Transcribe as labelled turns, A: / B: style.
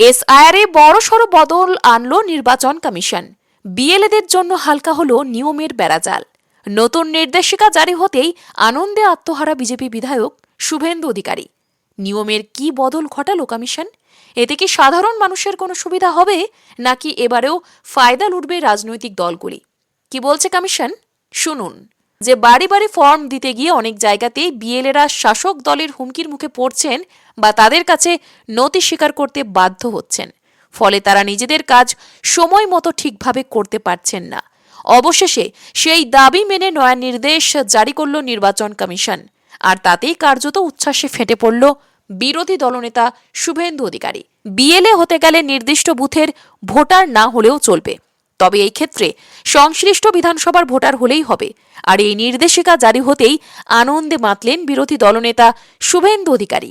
A: এসআইআরে বড়সড় বদল আনল নির্বাচন কমিশন। বিএলএদের জন্য হালকা হল নিয়মের বেড়াজাল। নতুন নির্দেশিকা জারি হতেই আনন্দে আত্মহারা বিজেপি বিধায়ক শুভেন্দু অধিকারী। নিয়মের কি বদল ঘটালো কমিশন? এতে কি সাধারণ মানুষের কোনো সুবিধা হবে? নাকি এবারেও ফায়দা লুটবে রাজনৈতিক দলগুলি? কি বলছে কমিশন? শুনুন। যে বাড়ি বাড়ি ফর্ম দিতে গিয়ে অনেক জায়গাতেই বিএলএরা শাসক দলের হুমকির মুখে পড়ছেন বা তাদের কাছে নথি স্বীকার করতে বাধ্য হচ্ছেন। ফলে তারা নিজেদের কাজ সময় মতো ঠিকভাবে করতে পারছেন না। অবশেষে সেই দাবি মেনে নয়া নির্দেশ জারি করল নির্বাচন কমিশন। আর তাতেই কার্যত উচ্ছ্বাসে ফেটে পড়ল বিরোধী দলনেতা শুভেন্দু অধিকারী। বিএলএ হতে গেলে নির্দিষ্ট বুথের ভোটার না হলেও চলবে। তবে এই ক্ষেত্রে সংশ্লিষ্ট বিধানসভার ভোটার হলেই হবে। আর এই নির্দেশিকা জারি হতেই আনন্দে মাতলেন বিরোধী দলনেতা শুভেন্দু অধিকারী।